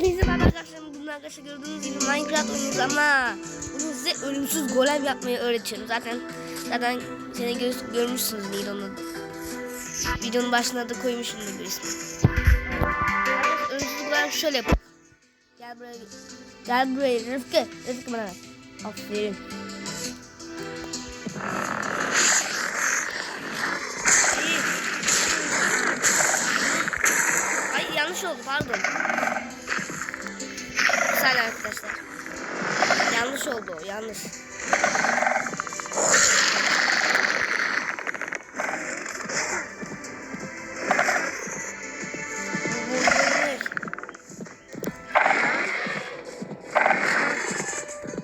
Hepinize merhaba arkadaşlar. Bugün arkadaşlar gördüğünüz gibi Minecraft oynuyoruz ama bugün size ölümsüz golem yapmayı öğretiyorum. Zaten zaten seni gör, görmüşsünüz neydi. Videonun başına da koymuşumdur bir ismi. Ölümsüz golem şöyle yapalım. Gel buraya. Gel buraya Rıfkı. Rıfkı bana. Aferin. Ay yanlış oldu pardon. Saniye arkadaşlar. Yanlış oldu o yanlış.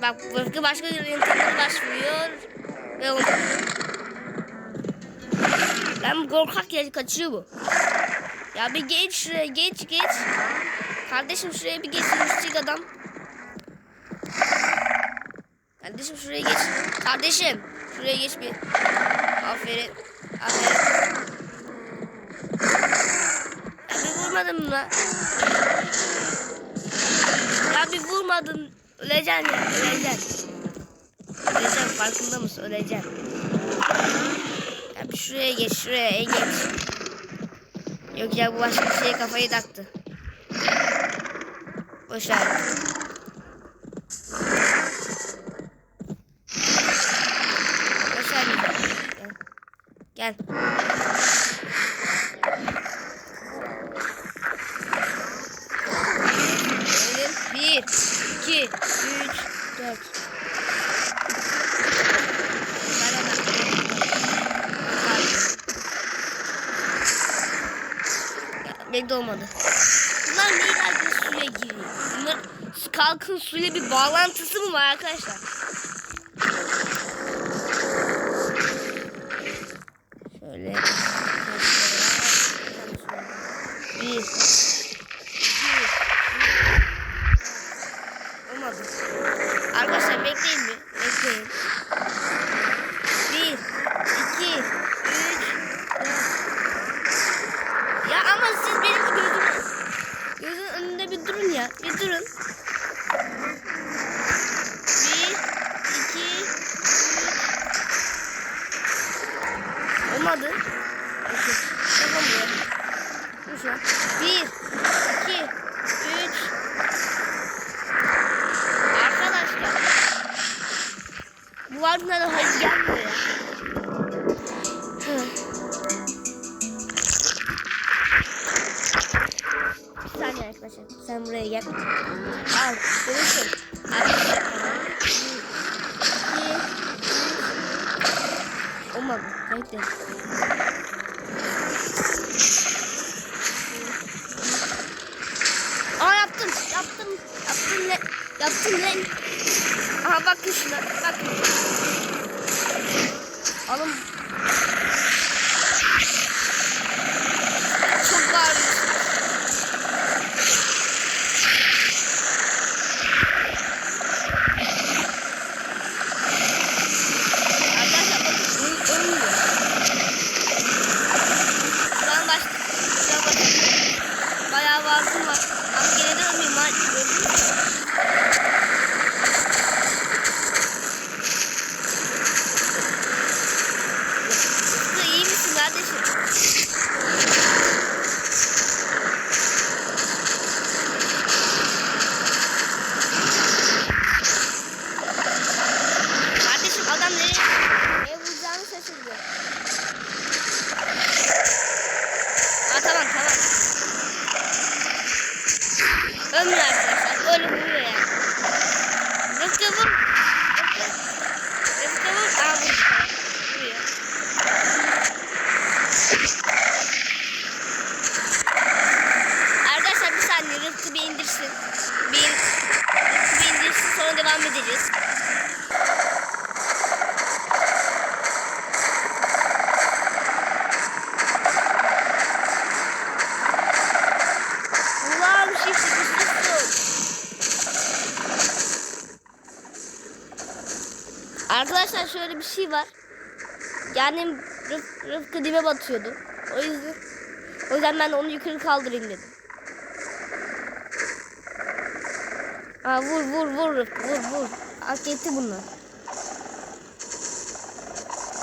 Bak Rıfkı başka bir yöntemle başvuruyor. Ve onu... Ben korkak ya kaçıyor bu. Ya bir geç şuraya geç geç. Kardeşim şuraya bir geç yumuşacık adam. Kardeşim şuraya geç. Kardeşim şuraya geç bir. Aferin. Aferin. Ya bir vurmadın mı lan? Ya bir vurmadın. Öleceksin ya öleceksin. Öleceksin farkında mısın? Öleceksin. Ya bir şuraya geç şuraya geç. Yok ya bu başka bir şeye kafayı taktı. Boş ver. Boş ver. Gel. Gel. Bir, iki, üç, dört. Bekle olmadı. Bunlar herkes suya giriyor? Bunlar kalkın suyla bir bağlantısı mı var arkadaşlar? Şöyle. Bir. iki, Olmadı. Arkadaşlar bekleyin bir. Bekleyin. Bir, iki, üç, dört. Ya ama siz benim gözüm gözün önünde bir durun ya. Bir durun. Bir, iki, üç. Olmadı. Yaptım. Yaptım. Ne? Yaptım ne? Aha bakın şuna. Bakın. Alın. Çok bağırıyorsun. Arkadaşlar bakın oyun ölmüyor. Şu an başladı. Şu an başladı. Bayağı vardım var. Ama gene de ölmeyeyim. ha. Gördün mü? Rıfkı iyi misin kardeşim? Kardeşim adam nereye, nereye vuracağını şaşırdı. Aa tamam tamam. Ölmüyor arkadaşlar. Öyle vuruyor yani. Rıfkı vur. Rıfkı. Rıfkı vur. Aa vur. Vuruyor. Arkadaşlar bir saniye Rıfkı bir indirsin. Bir, Rıfkı bir indirsin sonra devam edeceğiz. Şişi Arkadaşlar şöyle bir şey var. Yani Rıf, Rıfkı dibe batıyordu. O yüzden o yüzden ben onu yukarı kaldırayım dedim. Aa, vur vur vur vur vur. Hak etti bunlar.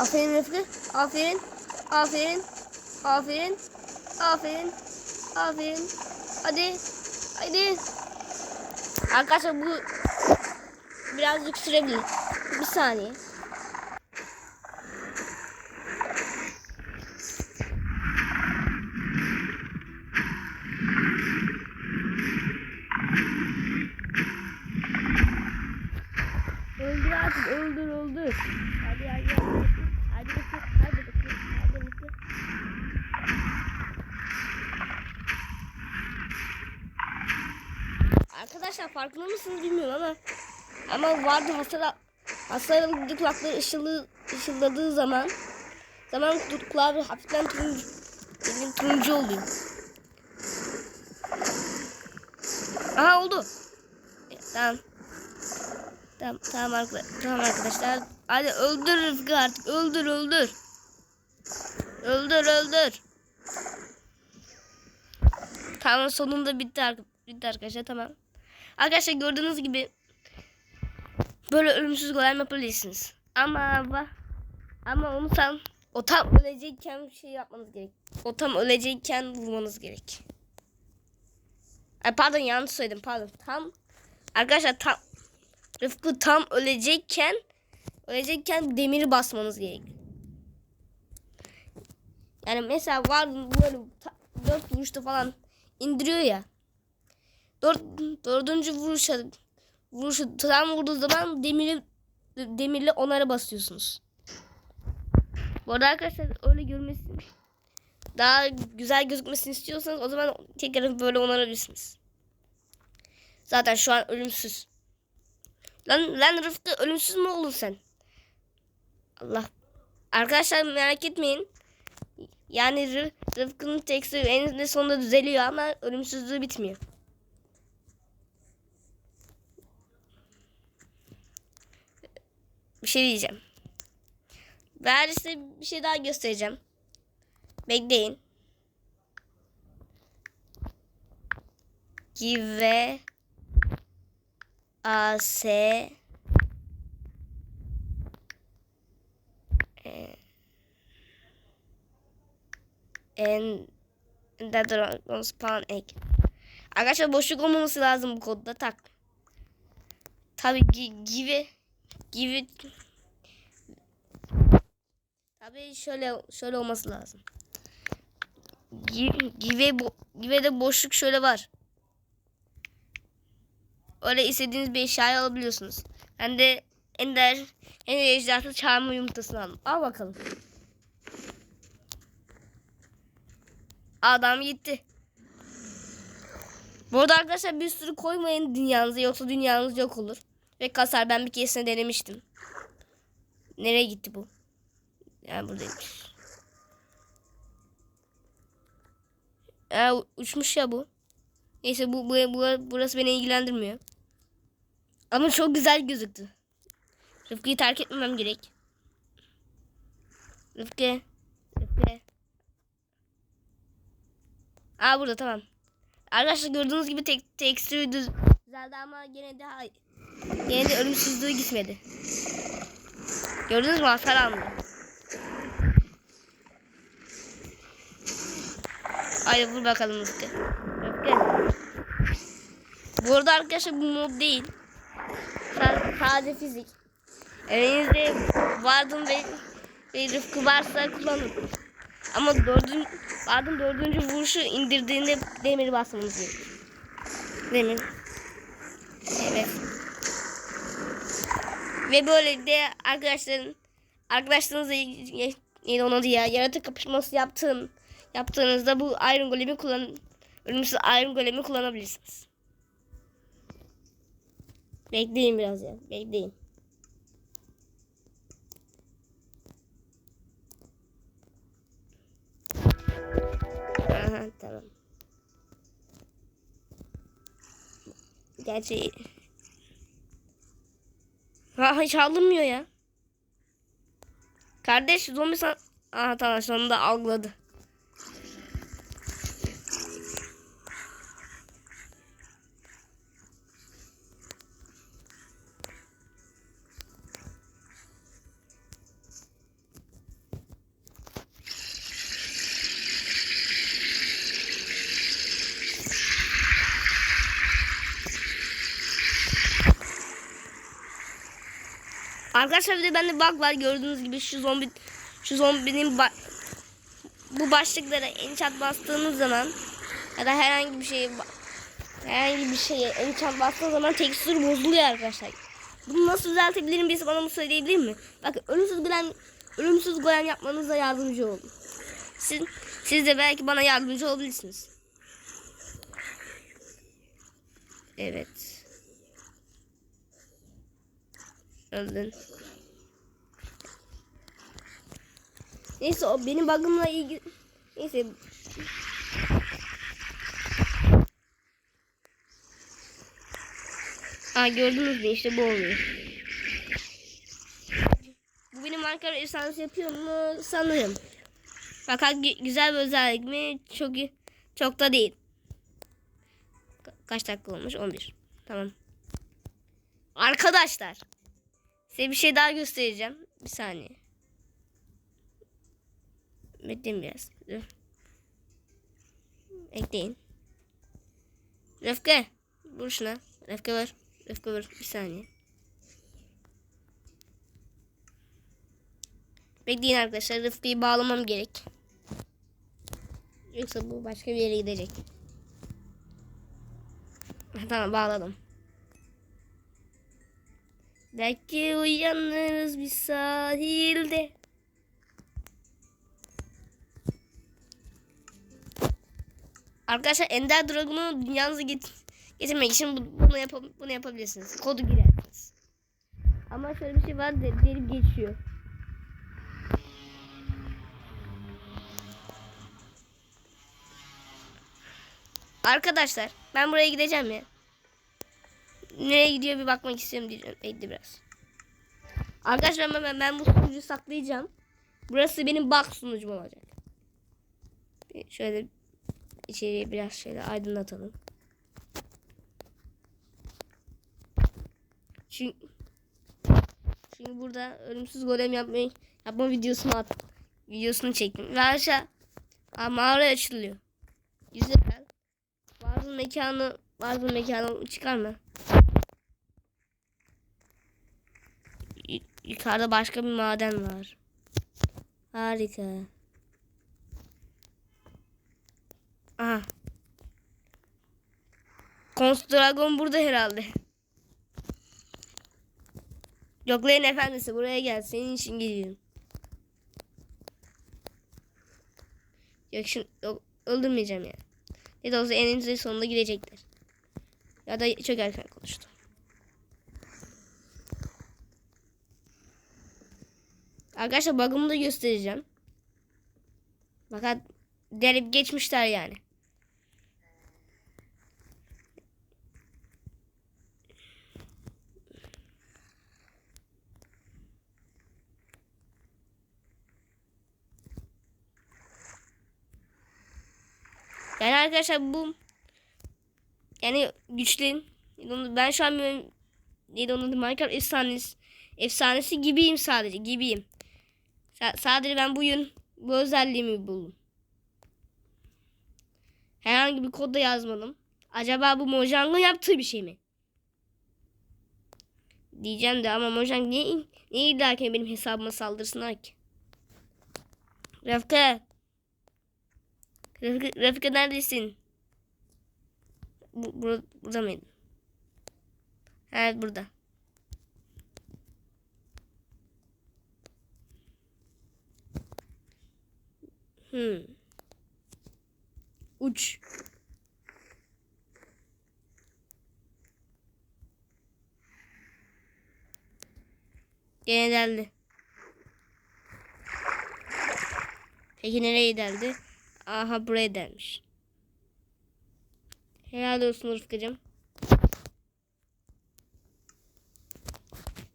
Aferin Rıfkı. Aferin. Aferin. Aferin. Aferin. Aferin. Hadi. Hadi. Arkadaşlar bu birazcık sürebilir. Bir saniye. Öldür artık öldür öldür. Hadi hadi hadi. Hadi bakayım. Hadi bakayım. Hadi bakayım. Arkadaşlar farkında mısınız bilmiyorum ama ama vardı hasar hasarlı kulakları ışıldı, ışıldadığı zaman zaman kulakları hafiften turuncu bildiğin turuncu oluyor. Aha oldu. E, tamam. Tamam, tamam, arkadaşlar. tamam arkadaşlar. Hadi öldür Rıfkı artık. Öldür öldür. Öldür öldür. Tamam sonunda bitti, bitti arkadaşlar tamam. Arkadaşlar gördüğünüz gibi böyle ölümsüz golem yapabilirsiniz. Ama ama onu tam o tam ölecekken bir şey yapmanız gerek. O tam ölecekken vurmanız gerek. Ay pardon yanlış söyledim pardon. Tam arkadaşlar tam Rıfkı tam ölecekken ölecekken demiri basmanız gerek. Yani mesela var böyle ta- dört vuruşta falan indiriyor ya. Dört, dördüncü vuruşa vuruşu tam vurduğu zaman demiri demirle onlara basıyorsunuz. Bu arada arkadaşlar öyle görmesi daha güzel gözükmesini istiyorsanız o zaman tekrar böyle onarabilirsiniz. Zaten şu an ölümsüz. Lan, lan Rıfkı ölümsüz mü oldun sen? Allah. Arkadaşlar merak etmeyin. Yani Rı- Rıfkı'nın tekstürü eninde sonunda düzeliyor ama ölümsüzlüğü bitmiyor. Bir şey diyeceğim. Ben size bir şey daha göstereceğim. Bekleyin. Give A S en Ender Dragon Spawn Egg. Arkadaşlar boşluk olmaması lazım bu kodda tak. Tabi gibi gibi Tabi şöyle şöyle olması lazım. Gi- Give give de boşluk şöyle var. Öyle istediğiniz bir eşyayı alabiliyorsunuz. Ben de Ender Ender ejderhası çağırma yumurtasını aldım. Al bakalım. Adam gitti. Bu arada arkadaşlar bir sürü koymayın dünyanıza yoksa dünyanız yok olur. Ve kasar ben bir keresine denemiştim. Nereye gitti bu? Yani buradaymış. Ee, uçmuş ya bu. Neyse bu, bu, bu burası beni ilgilendirmiyor. Ama çok güzel gözüktü. Rıfkı'yı terk etmemem gerek. Rıfkı. Rıfkı. Aa burada tamam. Arkadaşlar gördüğünüz gibi tek tekstürü düz güzeldi ama gene de gene de ölümsüzlüğü gitmedi. Gördünüz mü hasar almıyor. Hadi vur bakalım Rıfkı. Rıfkı. Bu arada arkadaşlar bu mod değil. Sa- Sadece fizik. Elinizde vardım ve, ve Rıfkı varsa kullanın. Ama dördüncü, vardım dördüncü vuruşu indirdiğinde demir basmanız gerekiyor. Demir. Evet. Ve böyle de arkadaşların arkadaşlarınızla neydi onun adı ya yaratık kapışması yaptığın yaptığınızda bu Iron Golem'i kullan ölümsüz Iron Golem'i kullanabilirsiniz. Bekleyin biraz ya. Bekleyin. Aha tamam. Gerçi ha, hiç alınmıyor ya. Kardeş zombi san... Aha tamam sonunda algıladı. Arkadaşlar bir de bende bug var gördüğünüz gibi şu zombi şu zombinin ba- bu başlıklara enchant bastığınız zaman ya da herhangi bir şeye herhangi bir şeye enchant bastığı zaman tekstür bozuluyor arkadaşlar. Bunu nasıl düzeltebilirim birisi bana bunu söyleyebilir mi? Bakın ölümsüz golem ölümsüz golem yapmanıza yardımcı olun. Siz, siz de belki bana yardımcı olabilirsiniz. Evet. Öldün. Neyse o benim bug'ımla ilgili neyse Aa gördünüz mü işte bu oluyor. Bu benim Minecraft efsanesi yapıyor mu sanırım. Fakat gü- güzel bir özellik mi? Çok iyi- çok da değil. Ka- kaç dakika olmuş? 11. Tamam. Arkadaşlar. Size bir şey daha göstereceğim. Bir saniye. Bekleyin biraz. Dur. Ekleyin. Rıfkı. Vur şuna. Rıfkı vur. Rıfkı vur. Bir saniye. Bekleyin arkadaşlar. Rıfkı'yı bağlamam gerek. Yoksa bu başka bir yere gidecek. tamam bağladım. Belki uyanırız bir sahilde. Arkadaşlar Ender Dragon'u dünyanıza get getirmek için bu- bunu, yap bunu yapabilirsiniz. Kodu girersiniz. Ama şöyle bir şey var de delip geçiyor. Arkadaşlar ben buraya gideceğim ya. Nereye gidiyor bir bakmak istiyorum diyeceğim. Bekle biraz. Arkadaşlar ben, ben, ben bu sunucuyu saklayacağım. Burası benim bug sunucum olacak. Şöyle içeriye biraz şöyle aydınlatalım. Çünkü çünkü burada ölümsüz golem yapmayı yapma videosunu at videosunu çektim. Ve aşağı Aa, mağara açılıyor. Güzel. Bazı mekanı bazı mekanı çıkarma. Y- yukarıda başka bir maden var. Harika. Aha. Konstragon burada herhalde. Yoklayın efendisi buraya gel. Senin için geliyorum. Yok, şun, yok öldürmeyeceğim ya. Ne de olsa eninde sonunda gidecekler. Ya da çok erken konuştu. Arkadaşlar bug'ımı da göstereceğim. Fakat delip geçmişler yani. Yani arkadaşlar bu yani güçlü ben şu an neydi onun adı Minecraft efsanesi efsanesi gibiyim sadece gibiyim. Sa- sadece ben bugün bu özelliğimi buldum. Herhangi bir kodda yazmadım. Acaba bu Mojang'ın yaptığı bir şey mi? Diyeceğim de ama Mojang niye, niye illaki benim hesabıma saldırsınlar ki? Rafika. Rafika, Rafika neredesin? Bu, bura, burada mıydın? Evet burada. Hmm. Uç. Gene deldi. Peki nereye deldi? Aha buraya delmiş. Helal olsun Rıfkı'cığım.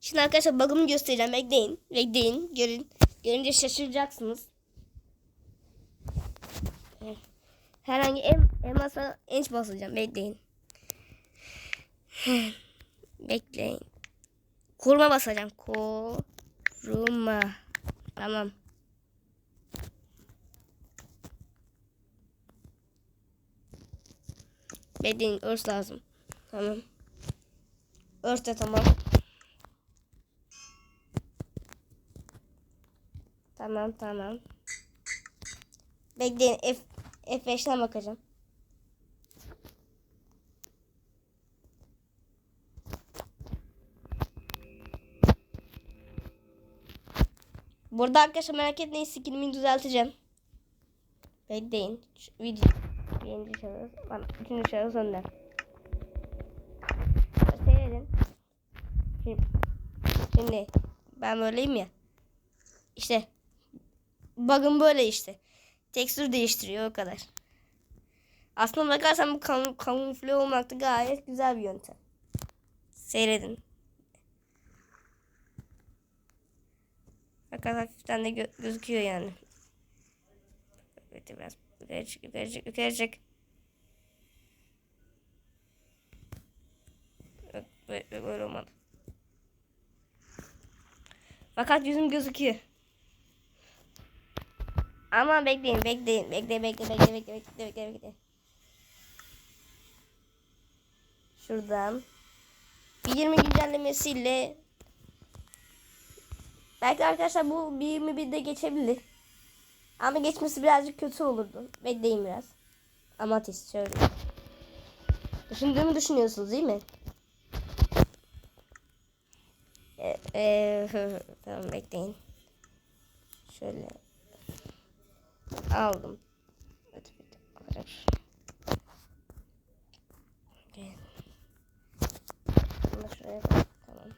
Şimdi arkadaşlar bug'ımı göstereceğim. Bekleyin. Bekleyin. Görün. Görünce şaşıracaksınız. Herhangi em, elmasa enç basacağım. Bekleyin. Bekleyin. Kurma basacağım. Koruma. Tamam. Bekleyin. Örs lazım. Tamam. Örs de tamam. Tamam tamam. Bekleyin F F5'ten bakacağım. Burada arkadaşlar merak etmeyin skinimi düzelteceğim. Bekleyin. Şu Video. Birinci şahıs. Bana üçüncü şahıs önden. Seyredin. Şimdi, şimdi ben böyleyim ya. İşte bug'ım böyle işte. Tekstür değiştiriyor o kadar. Aslında bakarsan bu kam kamufle olmakta gayet güzel bir yöntem. Seyredin. Fakat hafiften de gö- gözüküyor yani. Evet biraz yukarı çık, yukarı çık, yukarı çık. Böyle, böyle olmadı. Fakat yüzüm gözüküyor. Ama bekleyin, bekleyin, bekle, bekle, bekle, bekle, bekle, bekle, bekle. Şuradan. Bir 20 güncellemesiyle belki arkadaşlar bu 21'de geçebilir. Ama geçmesi birazcık kötü olurdu. Bekleyin biraz. Amatis şöyle. Düşündüğümü düşünüyorsunuz değil mi? Ee, ee, tamam bekleyin. Şöyle. Aldım. Da şuraya koy. Tamam.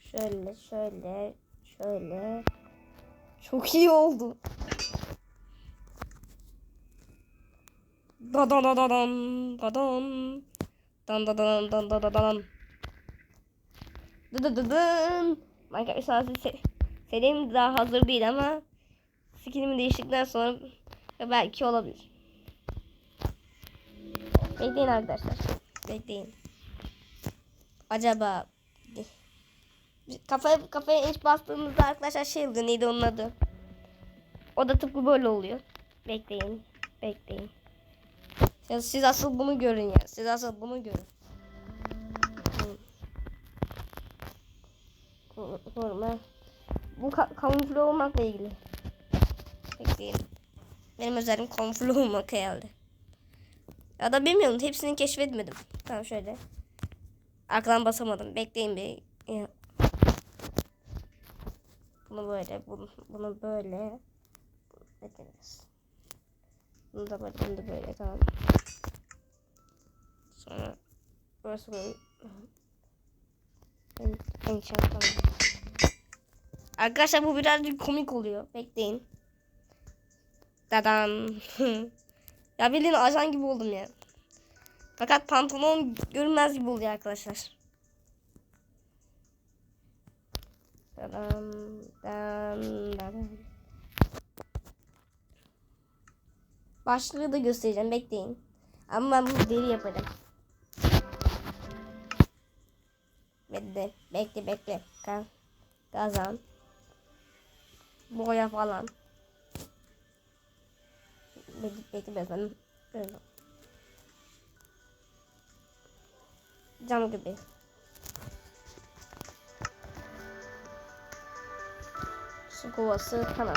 Şöyle, şöyle, şöyle. Çok iyi oldu. Da da da da dan da dan dan da dan dan da da dan dı dı dı dın Minecraft lisansı se serim daha hazır değil ama skinimi değiştikten sonra belki olabilir. Bekleyin arkadaşlar. Bekleyin. Acaba kafaya kafaya inç bastığımızda arkadaşlar şey oluyor neydi onun adı? O da tıpkı böyle oluyor. Bekleyin. Bekleyin. Ya siz asıl bunu görün ya. Siz asıl bunu görün. Koruma. Bu ka kamufle olmakla ilgili. Bekleyin. Benim özelliğim kamufle olmak herhalde. Ya da bilmiyorum. Hepsini keşfetmedim. Tamam şöyle. Arkadan basamadım. Bekleyin bir. Bunu böyle. Bunu, bunu böyle. Bekleyin. Bunu da. Bunu da böyle. Tamam. Sonra burası böyle. En, en tamam. Arkadaşlar bu birazcık komik oluyor. Bekleyin. Dadan. ya bildiğin ajan gibi oldum ya. Fakat pantolon görünmez gibi oluyor arkadaşlar. Dadan, dadan, dadan. Başlığı da göstereceğim. Bekleyin. Ama ben bunu deri yapacağım. Bekle, bekle, bekle. Ka kazan. Boya falan. Bekle, bekle. Böyle. Cam gibi. Su kovası falan.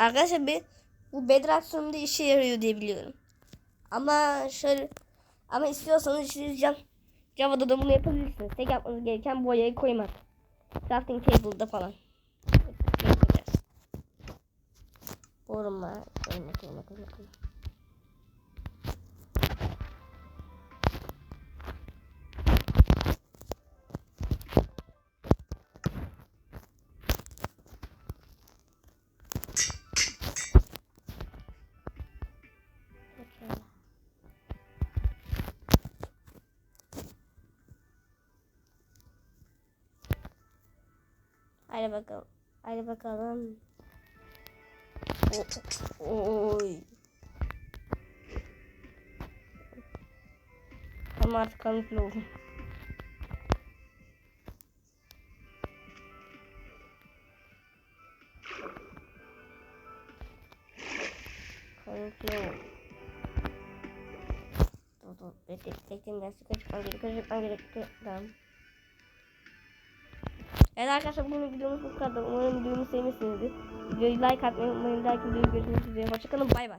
Arkadaşlar bir bu bedrock sonunda işe yarıyor diye biliyorum. Ama şöyle ama istiyorsanız işte Java, Java'da da bunu yapabilirsiniz. Tek yapmanız gereken boyayı koymak. Crafting table'da falan. Yapacağız. Koruma, koruma, koruma, koruma, koruma. Hadi bakalım. Hadi bakalım. Oy. Ama artık kanıtlı oldum. Kanıtlı oldum. Dur dur. Bekle. Bekle. Bekle. Bekle. Bekle. Bekle. Bekle. Bekle. Bekle. Evet arkadaşlar bugün videomuz bu kadar. Umarım videomu sevmişsinizdir. Videoyu like atmayı unutmayın. Bir dahaki videoda görüşmek üzere. Hoşçakalın. Bay bay.